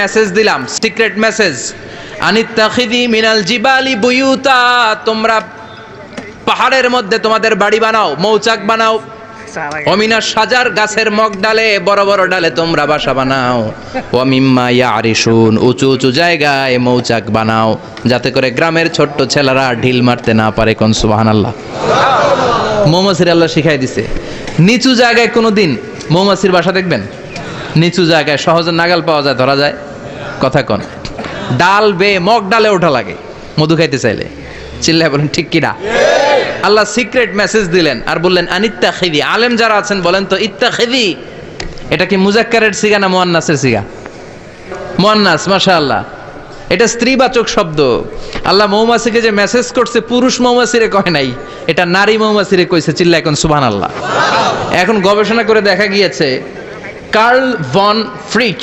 Message দিলাম secret message আনিত্তাখিদি মিনাল জিবালি বুয়ুতা, তোমরা পাহাড়ের মধ্যে তোমাদের বাড়ি বানাও, মৌচাক বানাও। অমিনা সাজার গাছের মগ ডালে, বড় বড় ডালে তোমরা বাসা বানাও। অমিম্মা ইয়ারিসুন উঁচু উঁচু জায়গায় মৌচাক বানাও, যাতে করে গ্রামের ছোট্ট ছেলেরা ঢিল মারতে না পারে কোন, সুবহানাল্লাহ। মৌমাছির আল্লাহ শিখাই দিছে। নিচু জায়গায় কোনো দিন মৌমাছির বাসা দেখবেন? নিচু জায়গায় সহজে নাগাল পাওয়া যায়, ধরা যায়। কথা কন। ডাল বে মগ ডালে ওঠা লাগে, মধু খাইতে চাইলে। চিল্লায় বলেন, ঠিক কিনা আল্লাহ সিক্রেট মেসেজ দিলেন আর বললেন আনিত্তা খেদি আলেম যারা আছেন, বলেন তো ইত্তা খেদি এটা কি মুজাক্কারের সিগা না মোয়ান্নাসের সিগা? মোয়ান্নাস মাশা আল্লাহ এটা স্ত্রীবাচক শব্দ। আল্লাহ মৌমাছিকে যে মেসেজ করছে, পুরুষ মৌমাছিরে কয় নাই, এটা নারী মৌমাছিরে কইছে চিল্লা এখন সুবহান আল্লাহ এখন গবেষণা করে দেখা গিয়েছে, কার্ল ভন ফ্রিচ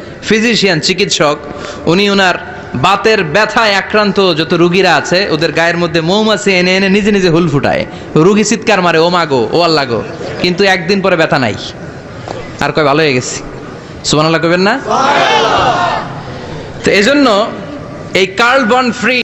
ফিজিশিয়ান, চিকিৎসক। উনি ওনার বাতের ব্যথায় আক্রান্ত যত রুগীরা আছে, ওদের গায়ের মধ্যে মৌমাছি এনে এনে নিজে নিজে হুল ফুটায়। রুগী চিৎকার মারে, ও মাগো ও আল্লাহ গো। কিন্তু একদিন পরে ব্যথা নাই। আর কয়, ভালো হয়ে গেছি। সুমান আল্লাহ কবেন না? তো এজন্য এই কার্ল বন ফ্রি